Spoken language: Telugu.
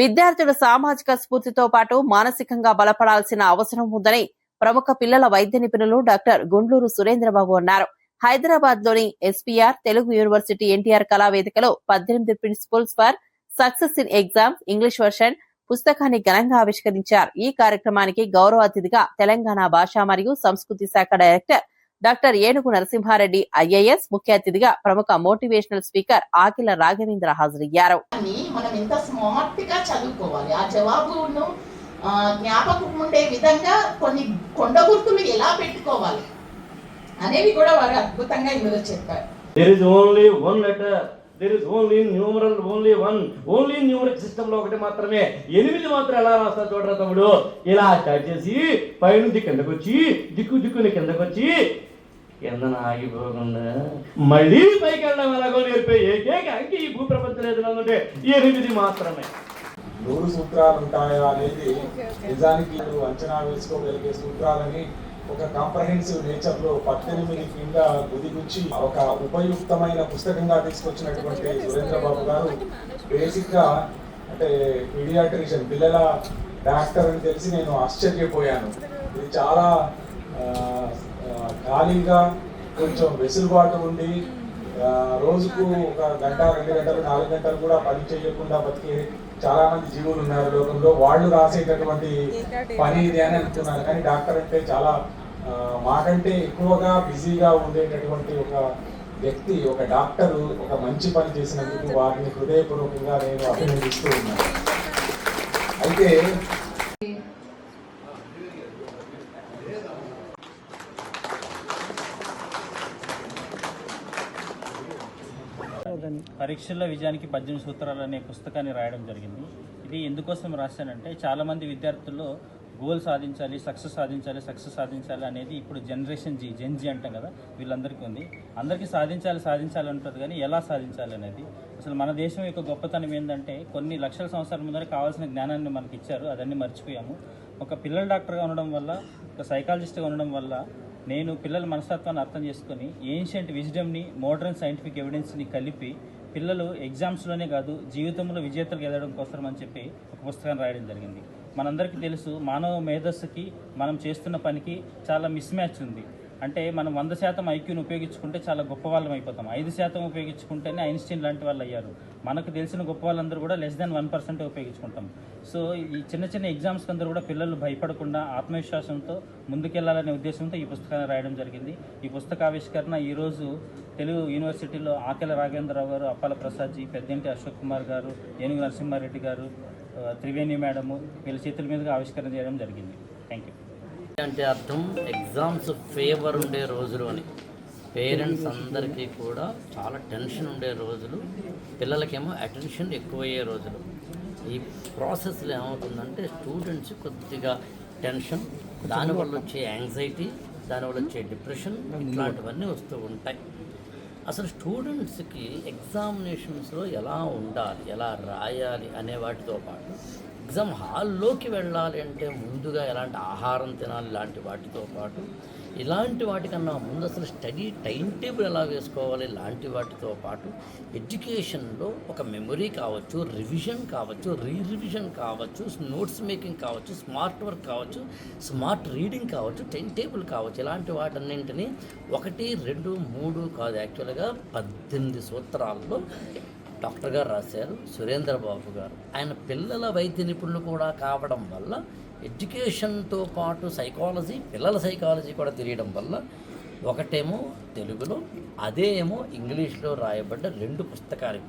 విద్యార్థులు సామాజిక స్ఫూర్తితో పాటు మానసికంగా బలపడాల్సిన అవసరం ఉందని ప్రముఖ పిల్లల వైద్య నిపుణులు డాక్టర్ గుండ్లూరు సురేంద్రబాబు అన్నారు. హైదరాబాద్లోని ఎస్పీఆర్ తెలుగు యూనివర్సిటీ ఎన్టీఆర్ కళా వేదికలో పద్దెనిమిది principles for success in exams English version పుస్తకాన్ని ఘనంగా ఆవిష్కరించారు. ఈ కార్యక్రమానికి గౌరవ అతిథిగా తెలంగాణ భాష మరియు సంస్కృతి శాఖ డైరెక్టర్ డాక్టర్ ఏనుగు నరసింహారెడ్డి ఐఏఎస్ ముఖ్య అతిథిగా ప్రముఖ మోటివేషనల్ స్పీకర్ ఆకిల రాఘవేంద్ర హాజరయ్యారు. మనం ఎంత స్మార్ట్గా చదువుకోవాలి? ఆ జవాబును ఆ, జ్ఞాపకం ఉండే విధంగా కొన్ని కొండ గుర్తులు ఎలా పెట్టుకోవాలి? అనేవి కూడా వారు అద్భుతంగా ఇందులో చెప్పారు. There is only one letter there is only numeral only one only numeric system లో ఒకటి మాత్రమే. ఎనిమిది మాత్రం ఎలా రాస్తా చూడరా తమ్ముడు? ఇలా స్టార్ట్ చేసి పైనుంచి కిందకు వచ్చి దిక్కు దిక్కుని కిందకు వచ్చి కిందన ఆగిపోకుండా మళ్ళీ పైకి వెళ్ళడం ఎలాగో నేర్పే ఏకైక అంకి ఈ భూప్రపంచం ఎనిమిది మాత్రమే. నూరు సూత్రాలు ఉంటాయా అనేది నిజానికి అంచనా వేసుకోగలిగే సూత్రాలని ఒక కాంప్రహెన్సివ్ నేచర్లో పద్దెనిమిది కింద గుదిగుచ్చి ఒక ఉపయుక్తమైన పుస్తకంగా తీసుకొచ్చినటువంటి సురేంద్ర బాబు గారు బేసిక్గా అంటే పీడియాట్రిషియన్ పిల్లల డాక్టర్ అని తెలిసి నేను ఆశ్చర్యపోయాను. ఇది చాలా ఖాళీగా కొంచెం వెసులుబాటు ఉండి రోజుకు ఒక గంట రెండు గంటలు నాలుగు గంటలు కూడా పని చేయకుండా బతికే చాలా మంది జీవులు ఉన్నారు లోకంలో. వాళ్ళు రాసేటటువంటి పని ఇది అని అనుకున్నారు. కానీ డాక్టర్ అంటే చాలా మాకంటే ఎక్కువగా బిజీగా ఉండేటటువంటి ఒక వ్యక్తి ఒక డాక్టర్ ఒక మంచి పని చేసినందుకు వారిని హృదయపూర్వకంగా నేను అభినందిస్తూ ఉన్నాను. అయితే పరీక్షల్లో విజయానికి పద్దెనిమిది సూత్రాలు అనే పుస్తకాన్ని రాయడం జరిగింది. ఇది ఎందుకోసం రాశానంటే చాలామంది విద్యార్థుల్లో గోల్ సాధించాలి సక్సెస్ సాధించాలి సక్సెస్ సాధించాలి అనేది ఇప్పుడు జనరేషన్ జీ జెన్జీ అంటాం కదా వీళ్ళందరికీ ఉంది. అందరికీ సాధించాలి సాధించాలి ఉంటుంది కానీ ఎలా సాధించాలి అనేది? అసలు మన దేశం యొక్క గొప్పతనం ఏంటంటే కొన్ని లక్షల సంవత్సరాల ముందర కావాల్సిన జ్ఞానాన్ని మనకి ఇచ్చారు అదన్నీ మర్చిపోయాము. ఒక పిల్లల డాక్టర్గా ఉండడం వల్ల ఒక సైకాలజిస్ట్గా ఉండడం వల్ల నేను పిల్లల మనస్తత్వాన్ని అర్థం చేసుకొని ఏన్షియంట్ విజ్డమ్ని మోడర్న్ సైంటిఫిక్ ఎవిడెన్స్ని కలిపి పిల్లలు ఎగ్జామ్స్లోనే కాదు జీవితంలో విజేతలు ఎదగడం కోసం అని చెప్పి ఒక పుస్తకాన్ని రాయడం జరిగింది. మనందరికీ తెలుసు మానవ మేధస్సుకి మనం చేస్తున్న పనికి చాలా మిస్ మ్యాచ్ ఉంది. అంటే మనం వంద శాతం ఐక్యూని ఉపయోగించుకుంటే చాలా గొప్ప వాళ్ళం అయిపోతాం. ఐదు శాతం ఉపయోగించుకుంటేనే ఐన్స్టీన్ లాంటి వాళ్ళు అయ్యారు. మనకు తెలిసిన గొప్ప వాళ్ళందరూ కూడా లెస్ దెన్ వన్ పర్సెంట్ ఉపయోగించుకుంటాం. సో ఈ చిన్న చిన్న ఎగ్జామ్స్ అందరూ కూడా పిల్లలు భయపడకుండా ఆత్మవిశ్వాసంతో ముందుకెళ్ళాలనే ఉద్దేశంతో ఈ పుస్తకాన్ని రాయడం జరిగింది. ఈ పుస్తక ఆవిష్కరణ ఈరోజు తెలుగు యూనివర్సిటీలో ఆకెల రాఘవేంద్రరావు గారు అప్పాల ప్రసాద్జీ పెద్దంటి అశోక్ కుమార్ గారు ఏనుగు నరసింహారెడ్డి గారు త్రివేణి మేడము వీళ్ళ చేతుల మీదుగా ఆవిష్కరణ చేయడం జరిగింది. థ్యాంక్ యూ అంటే అర్థం ఎగ్జామ్స్ ఫేవర్ ఉండే రోజులు అని. పేరెంట్స్ అందరికీ కూడా చాలా టెన్షన్ ఉండే రోజులు. పిల్లలకేమో అటెన్షన్ ఎక్కువయ్యే రోజులు. ఈ ప్రాసెస్లో ఏమవుతుందంటే స్టూడెంట్స్ కొద్దిగా టెన్షన్ దానివల్ల వచ్చే యాంగ్జైటీ దానివల్ల వచ్చే డిప్రెషన్ ఇట్లాంటివన్నీ వస్తూ ఉంటాయి. అసలు స్టూడెంట్స్కి ఎగ్జామినేషన్స్లో ఎలా ఉండాలి ఎలా రాయాలి అనే వాటితో పాటు ఎగ్జామ్ హాల్లోకి వెళ్ళాలి అంటే ముందుగా ఎలాంటి ఆహారం తినాలి లాంటి వాటితో పాటు ఇలాంటి వాటికన్నా ముందు అసలు స్టడీ టైం టేబుల్ ఎలా వేసుకోవాలి? ఇలాంటి వాటితో పాటు ఎడ్యుకేషన్లో ఒక మెమొరీ కావచ్చు రివిజన్ కావచ్చు రీ రివిజన్ కావచ్చు నోట్స్ మేకింగ్ కావచ్చు స్మార్ట్ వర్క్ కావచ్చు స్మార్ట్ రీడింగ్ కావచ్చు టైం టేబుల్ కావచ్చు. ఇలాంటి వాటన్నింటినీ ఒకటి రెండు మూడు కాదు. యాక్చువల్గా పద్దెనిమిది సూత్రాల్లో డాక్టర్ గారు రాశారు సురేంద్ర బాబు గారు. ఆయన పిల్లల వైద్య నిపుణులు కూడా కావడం వల్ల ఎడ్యుకేషన్తో పాటు సైకాలజీ పిల్లల సైకాలజీ కూడా తెలియడం వల్ల ఒకటేమో తెలుగులో అదే ఏమో ఇంగ్లీష్లో రాయబడ్డ రెండు పుస్తకాలు.